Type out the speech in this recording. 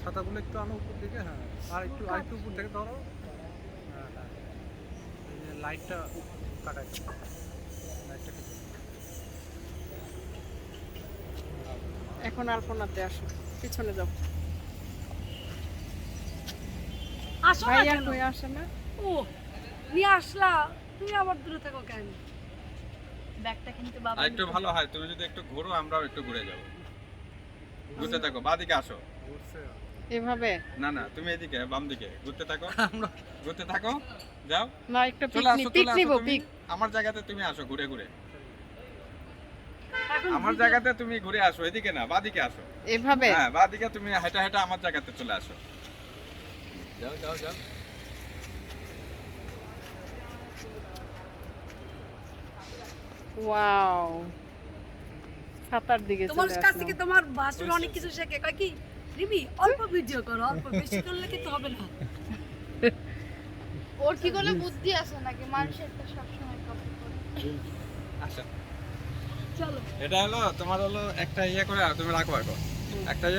ছাতাগুলো একটু আনো উপর দিকে হ্যাঁ। আর একটু আর একটু উপর থেকে ধরো। হ্যাঁ হ্যাঁ। লাইটটা কাটাই। লাইটটা কেটে এখন আলপনাতে আসো। পিছনে যাও। আসো না কেন? কই আসে না? ও নিয়ে আসলা। তুমি আবার দূরে থাকো কেন? ব্যাগটা কিন্তু বাবা একটু ভালো হয় তুমি যদি একটু ঘুরো আমরাও একটু ঘুরে যাব। ঘুরতে থাকো বাদিকে আসো। এভাবে? না না তুমি এদিকে বাম দিকে ঘুরতে থাকো। ঘুরতে থাকো যাও। না একটা চলে পিক আসো পিক নিব পিক আমার জায়গাতে তুমি আসো ঘুরে ঘুরে। আমার জায়গাতে তুমি ঘুরে আসো এদিকে না বাদিকে আসো। এভাবে? হ্যাঁ বাদিকে তুমি হেঁটে হেঁটে আমার জায়গাতে চলে আসো। যাও যাও যাও। ওয়াও। সাতার দিকে তোমার কাছ থেকে তোমার ভাসুর অনেক কিছু শেখে। কয় কি রিমি অল্প ভিডিও করো অল্প বেশি করলে কিন্তু হবে না। ওর কি করে বুদ্ধি আছে নাকি? মানুষের তো সবসময় কপি করে আচ্ছা। চলো। এটা হলো তোমার হলো একটা ইয়ে করে তুমি রাখো এখন। একটা ইয়ে